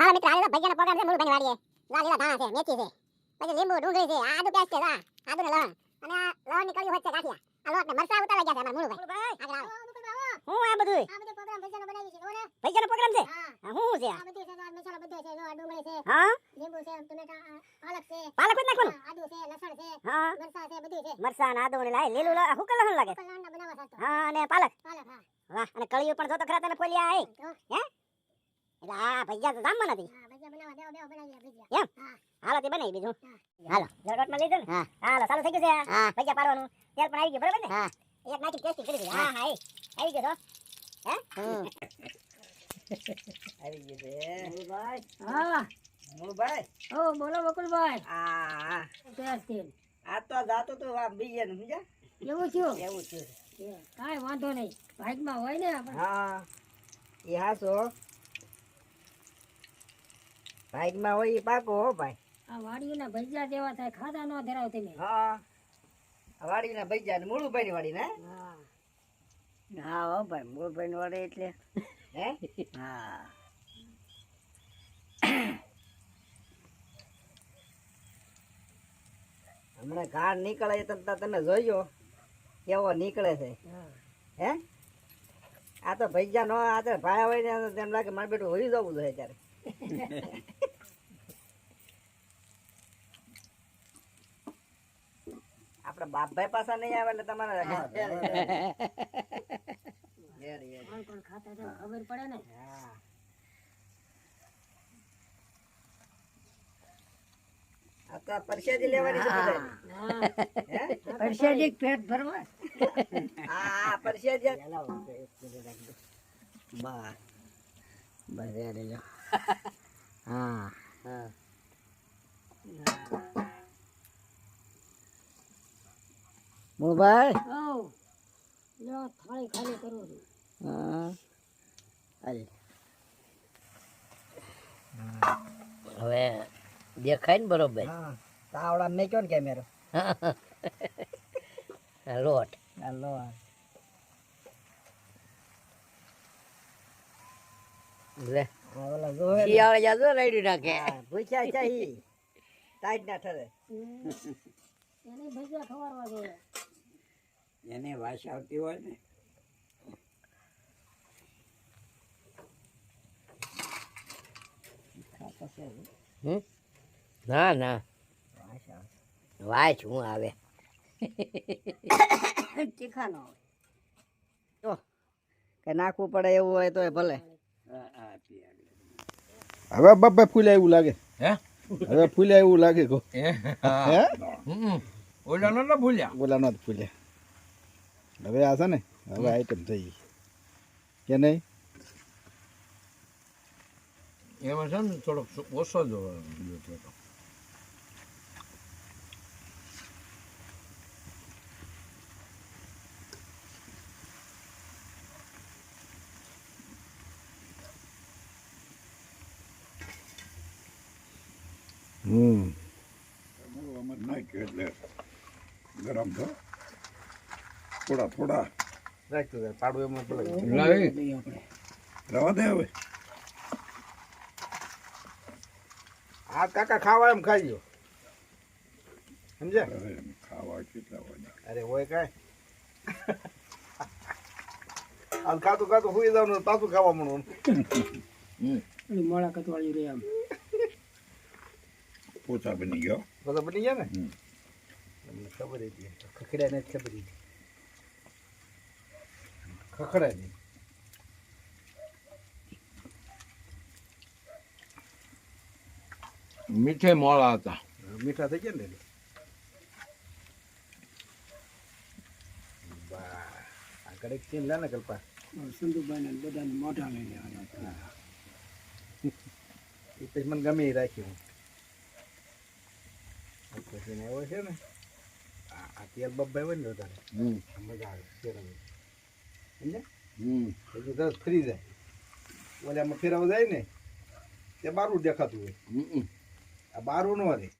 હા મિત્ર આલેલા ભજીયાનો પ્રોગ્રામ છે મુળભાઈ વાડીએ લા લીલા ધાણા છે મેથી છે પછી લીંબુ ડુંગળી છે આદુ પેસ્ટ છે લા આદુ ને લવણ. અને આ લવણની કળી છે ગાંઠિયા. આ લોટ ને મરચા ઉતારા ગયા છે અમાર મુળભાઈ આગળ આવો. હું આ બધું આ બધું પ્રોગ્રામ ભજીયાનો બનાવી છે? જોને ભજીયાનો પ્રોગ્રામ છે? હા. હા હું છે આ? બધું છે આ મસાલા બધું છે જો આ ડુંગળી છે હા? લીંબુ છે ટમેટા પાલક છે પાલક જ નાખવાનું? હા, આદુ છે લસણ છે હા. મરચાં છે બધું છે. મરસા ને આદુ ને લાઈ લીલું લા હું કલર લાગે? હા અને પાલક? પાલક હા. વાહ અને કળિયું પણ જો તો ખરા તને ફોલિયા આય. તો એટલે આ ભજીયા તો જામવા નથી હા ભજીયા બનાવવા દેવો દેવો બનાવી લે ભજીયા. એમ? હાલો તે બનાવી બીજું. હાલો. લઈ દો ને? હા. હાલો ચાલુ થઈ ગયું છે હા. ભજીયા પાડવાનું. તેલ પણ આવી ગયું બરાબર ને? હા. એક નાખી ટેસ્ટી કરી દીધી હા. હા આવી ગયો તો. હમ. આવી ગયો છે. ભાઈ હા. ભાઈ ઓ બોલો બકુલભાઈ આ તો જાતો તો આ બીજે ને સમજ્યા? એવું થયું એવું થયું કાંઈ વાંધો નહીં. ભાગમાં હોય ને આપણે. હા. એ બાઈકમાં હોય એ પાકો હો ભાઈ. આ વાડીઓના ભજીયા જેવા થાય ખાધા ન ધરાવ તમે. હા. આ વાડીના ભજીયા ને મૂળુભાઈ ની વાડી ને? હા. હા હો ભાઈ મૂળભાઈ વાડી એટલે. હે? હા. હમણાં ઘાર નીકળે છે તમે તમે જોયો કેવો નીકળે છે. હા. હે? આ તો ભૈજા નો આ તો ભાયા હોય ને તેમ લાગે મારે બેટું હોઈ જવું જોઈએ ત્યારે. આપડે બાપભાઈ પાસે નહીં આવે એટલે તમારે કોણ કોણ ખાતા હતા? ખબર પડે ને? હા. આ લેવાની છે. હા. હે? પરસેદી પેટ ભરવા. આ પરસેદી બસ બસ હા. હા. મૂળભાઈ ઓ લ્યો થાળી ખાલી કરું છું હા હાલ. હવે દેખાય ને બરોબર હા તાવડા મેં કયો ને કેમેરો લોટ હાલો લે આ ઓલા જોવે ને. શિયાળે જાતો રાયડું નાખે હા, ભૂખ્યા ચાહી ટાઈટ ના ઠરે એને ભજીયા ખવારવા જોઈએ એને વાસ આવતી હોય ને. હમ? ના ના. વાય હું આવે. તીખા ન કે નાખવું પડે એવું હોય તો ભલે. હવે બાપા ફૂલે એવું લાગે. હે? હવે ફૂલે એવું લાગે કો. હે? ઓલા નતો ભૂલ્યા ઓલા નથી ફૂલ્યા. હવે આ છે ને હવે આઈટમ થઈ ગઈ કે નહીં એમાં છે ને થોડોક સુ- ઓછો જ જોતો હતો. હમ નાખ્યું એટલે ગરમ થયો થોડા થોડા. રાખ્યું પાડું એમાં પેલા. લાવી. રવા દે હવે. આ કાકા ખાવા એમ ખાઈ ગયો. સમજે ખાવા કેટલા હોય અરે હોય કાંઈ. આ ખાતું ખાતું સુઈ જવાનું પાછું ખાવા મળવાનું. પેલી મોળાકત વાળી રહી આમ. પોચા બની ગયો. બધા બની ગયા ને? ખબર હતી. ખખડાય ને ખબર હતી. ખખડાય નહીં મીઠે મોળા હતા. મીઠા થઈ ગયા ને એટલે. વાહ આ કડક સીન લે ને કલ્પા. સંધુભાઈ ને બધાને મોઢા લઈ લેવાના એ પછી મને ગમે એ રાખ્યું હું પછી ને છે ને આ આ તેલ બબ્બાઈ હોય ને વધારે મજા આવે સમજ્યા ફરી જાય. ઓલામાં ફેરાવ જાય ને તે બારું દેખાતું હોય. આ બારું ન રહે.